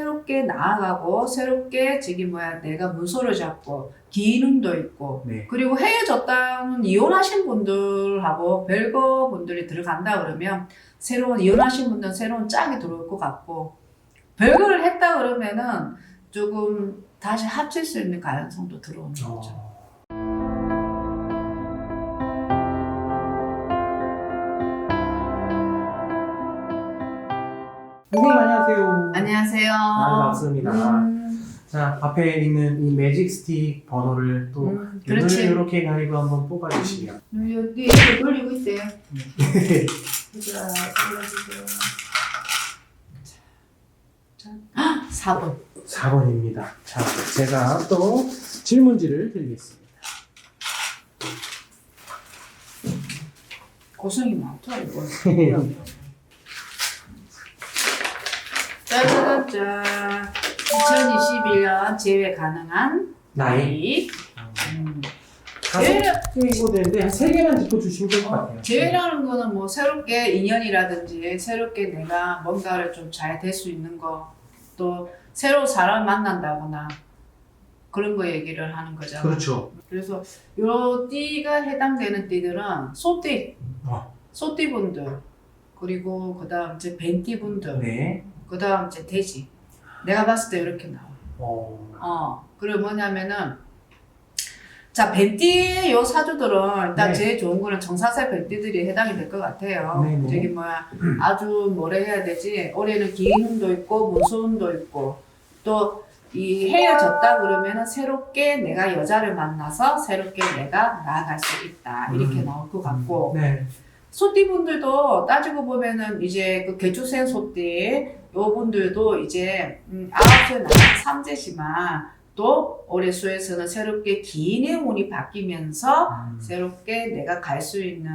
새롭게 나아가고 새롭게 저기 뭐야 내가 문서를 잡고 기능도 있고 네. 그리고 헤어졌다는 이혼하신 분들하고 별거 분들이 들어간다 그러면 새로운 이혼하신 분들은 새로운 짝이 들어올 것 같고 별거를 했다 그러면은 조금 다시 합칠 수 있는 가능성도 들어오는 거죠. 어. 선생님 안녕하세요. 안녕하세요. 아, 반갑습니다. 음, 자 앞에 있는 이 매직 스틱 번호를 또 음, 눈을 그렇지. 이렇게 가리고 한번 뽑아주시면 여기 이렇게 돌리고 있어요. 네. 자, 돌려주세요. 자, 자, 4번. 4번입니다. 자 제가 또 질문지를 드리겠습니다. 고생이 많다 이거. 짜자자자. 2021년 제외 가능한 나이 나이. 어, 음. 다섯 개고 되는데 한 세 개만 짚어주시면 될 것 같아요. 제외라는 거는 뭐 새롭게 인연이라든지 새롭게 내가 뭔가를 좀 잘 될 수 있는 거, 또 새로운 사람 만난다거나 그런 거 얘기를 하는 거잖아. 그렇죠. 그래서 요 띠가 해당되는 띠들은 소띠, 어. 소띠 분들, 그리고 그다음 이제 벤띠 분들, 네. 그다음 이제 돼지. 내가 봤을 때 이렇게 나와. 어. 어, 그리고 뭐냐면은, 자, 벤띠 요 사주들은 일단 네. 제일 좋은 거는 정사세 벤띠들이 해당이 될 것 같아요. 네 네. 저기 뭐야, 아주 뭐라 해야 되지? 올해는 기운도 있고, 문수운도 있고, 또, 이 헤어졌다 그러면은 새롭게 내가 여자를 만나서 새롭게 내가 나아갈 수 있다. 이렇게 음. 나올 것 같고, 네. 소띠분들도 따지고 보면은 이제 그 개주생 소띠 요 분들도 이제 음, 아홉째 나간 삼재지만 또 올해 수에서는 새롭게 기인의 운이 바뀌면서 음. 새롭게 내가 갈 수 있는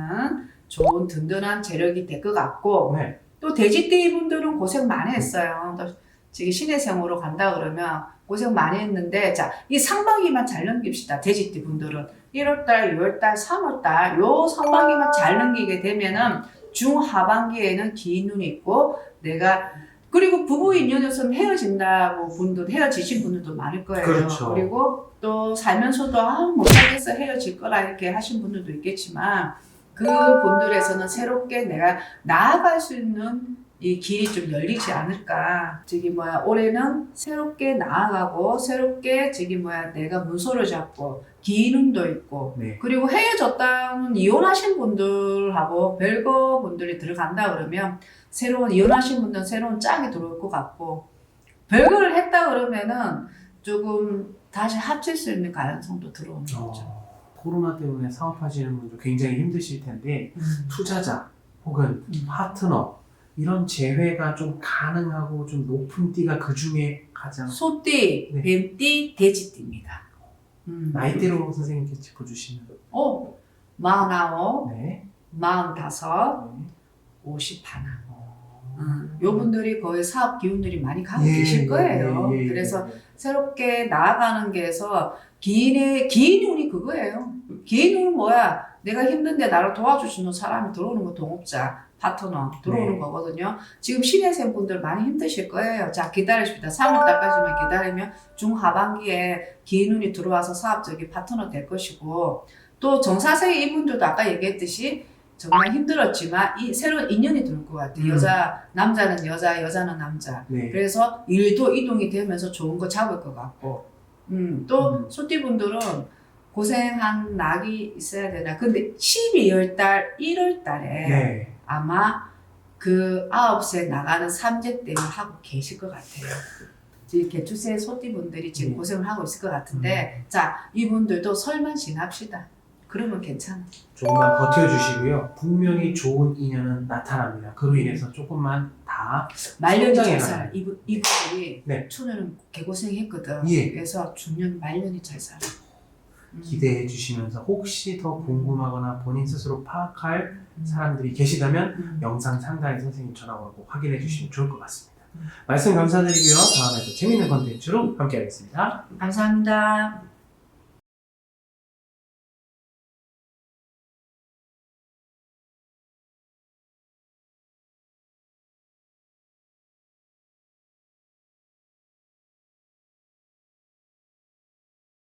좋은 든든한 재력이 될 것 같고 네. 또 돼지띠 분들은 고생 많이 했어요. 또 지금 신해생으로 간다 그러면 고생 많이 했는데 자 이 상반기만 잘 넘깁시다. 돼지띠 분들은 1월달, 2월달, 3월달 요 상반기만 잘 넘기게 되면은 중하반기에는 긴 눈이 있고 내가 그리고 부부 인연에서는 헤어진다고 분들 헤어지신 분들도 많을 거예요. 그렇죠. 그리고 또 살면서도 아 못하겠어 헤어질 거라 이렇게 하신 분들도 있겠지만 그 분들에서는 새롭게 내가 나아갈 수 있는 이 길이 좀 열리지 않을까. 저기 뭐야 올해는 새롭게 나아가고 새롭게 저기 뭐야 내가 문서를 잡고 기능도 있고 네. 그리고 헤어졌다는 이혼하신 분들하고 별거 분들이 들어간다 그러면 새로운 이혼하신 분들은 새로운 짝이 들어올 것 같고 별거를 했다 그러면은 조금 다시 합칠 수 있는 가능성도 들어오는 거죠. 어, 코로나 때문에 사업하시는 분들 굉장히 힘드실 텐데 음. 투자자 혹은 음. 파트너 이런 재회가 좀 가능하고 좀 높은 띠가 그 중에 가장 소띠, 네. 뱀띠, 돼지띠입니다. 음. 나이대로 선생님께 짚어주시면 어, 마흔아홉, 네. 마흔다섯, 네. 오십 하나. 어. 음, 요 분들이 거의 사업 기운들이 많이 가고 예, 계실 예, 거예요. 예, 예, 예. 그래서 새롭게 나아가는 게에서 기인의 기인 운이 그거예요. 운은 뭐야? 내가 힘든데 나를 도와주시는 사람이 들어오는 거 동업자, 파트너 들어오는 네. 거거든요. 지금 신혜생 분들 많이 힘드실 거예요. 자 기다리십니다. 3월달까지만 기다리면 중하반기에 기인 운이 들어와서 사업적인 파트너 될 것이고 또 정사생 이분들도 아까 얘기했듯이 정말 힘들었지만 이 새로운 인연이 들것 같아요. 음. 여자 남자는 여자, 여자는 남자. 네. 그래서 일도 이동이 되면서 좋은 거 잡을 것 같고, 음, 또 음. 소띠분들은 고생한 낙이 있어야 되나. 근데 12월 달, 1월 달에 네. 아마 그 아홉세 나가는 삼재 때문에 하고 계실 것 같아요. 지금 개투세 소띠분들이 지금 네. 고생을 하고 있을 것 같은데, 자, 이분들도 설만 지납시다. 그러면 괜찮아. 조금만 버텨주시고요. 분명히 좋은 인연은 나타납니다. 그로 인해서 조금만 다 말년이 잘. 살아. 이분, 이분들이 네. 초년은 개고생했거든. 예. 그래서 중년 말년이 잘 살아. 음. 기대해 주시면서 혹시 더 궁금하거나 본인 스스로 파악할 음. 사람들이 계시다면 음. 영상 상단에 선생님 전화번호 꼭 확인해 주시면 좋을 것 같습니다. 음. 말씀 감사드리고요. 다음에도 재밌는 컨텐츠로 함께 하겠습니다. 감사합니다.